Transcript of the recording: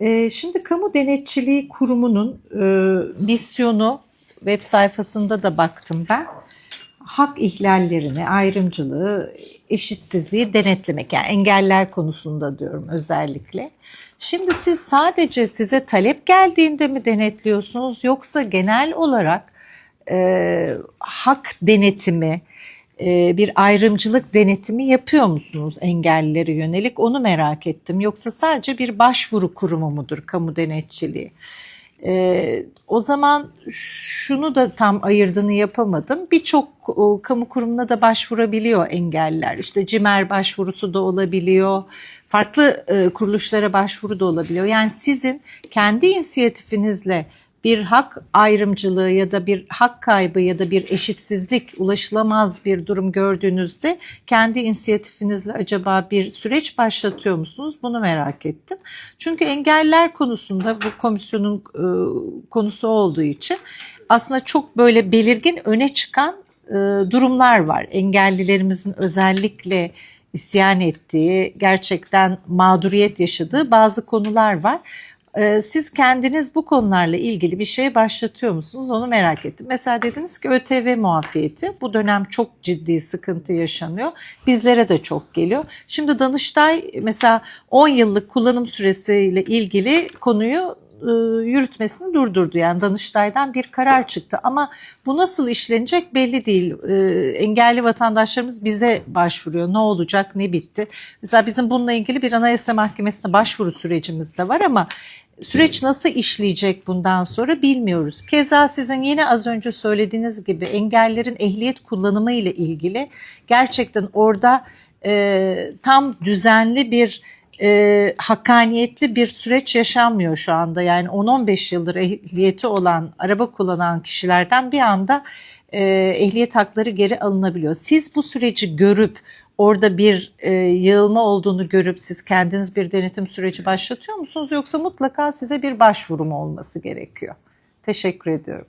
Ee, şimdi Kamu Denetçiliği Kurumu'nun e, misyonu web sayfasında da baktım ben. Hak ihlallerini, ayrımcılığı, eşitsizliği denetlemek. Yani engeller konusunda diyorum özellikle. Şimdi siz sadece size talep geldiğinde mi denetliyorsunuz yoksa genel olarak e, hak denetimi, bir ayrımcılık denetimi yapıyor musunuz engellilere yönelik onu merak ettim. Yoksa sadece bir başvuru kurumu mudur kamu denetçiliği? E, o zaman şunu da tam ayırdığını yapamadım. Birçok e, kamu kurumuna da başvurabiliyor engelliler. İşte CİMER başvurusu da olabiliyor. Farklı e, kuruluşlara başvuru da olabiliyor. Yani sizin kendi inisiyatifinizle bir hak ayrımcılığı ya da bir hak kaybı ya da bir eşitsizlik ulaşılamaz bir durum gördüğünüzde kendi inisiyatifinizle acaba bir süreç başlatıyor musunuz? Bunu merak ettim. Çünkü engeller konusunda bu komisyonun e, konusu olduğu için aslında çok böyle belirgin öne çıkan e, durumlar var. Engellilerimizin özellikle isyan ettiği, gerçekten mağduriyet yaşadığı bazı konular var. Ee, Siz kendiniz bu konularla ilgili bir şey başlatıyor musunuz? Onu merak ettim. Mesela dediniz ki ÖTV muafiyeti bu dönem çok ciddi sıkıntı yaşanıyor. Bizlere de çok geliyor. Şimdi Danıştay mesela 10 yıllık kullanım süresiyle ilgili konuyu yürütmesini durdurdu. Yani Danıştay'dan bir karar çıktı ama bu nasıl işlenecek belli değil. E, engelli vatandaşlarımız bize başvuruyor. Ne olacak, ne bitti? Mesela bizim bununla ilgili bir Anayasa Mahkemesi'ne başvuru sürecimiz de var ama süreç nasıl işleyecek bundan sonra bilmiyoruz. Keza sizin yine az önce söylediğiniz gibi engellerin ehliyet kullanımı ile ilgili gerçekten orada e, tam düzenli bir e, hakkaniyetli bir süreç yaşanmıyor şu anda. Yani 10-15 yıldır ehliyeti olan, araba kullanan kişilerden bir anda e, ehliyet hakları geri alınabiliyor. Siz bu süreci görüp orada bir e, yığılma olduğunu görüp siz kendiniz bir denetim süreci başlatıyor musunuz yoksa mutlaka size bir başvurum olması gerekiyor? Teşekkür ediyorum.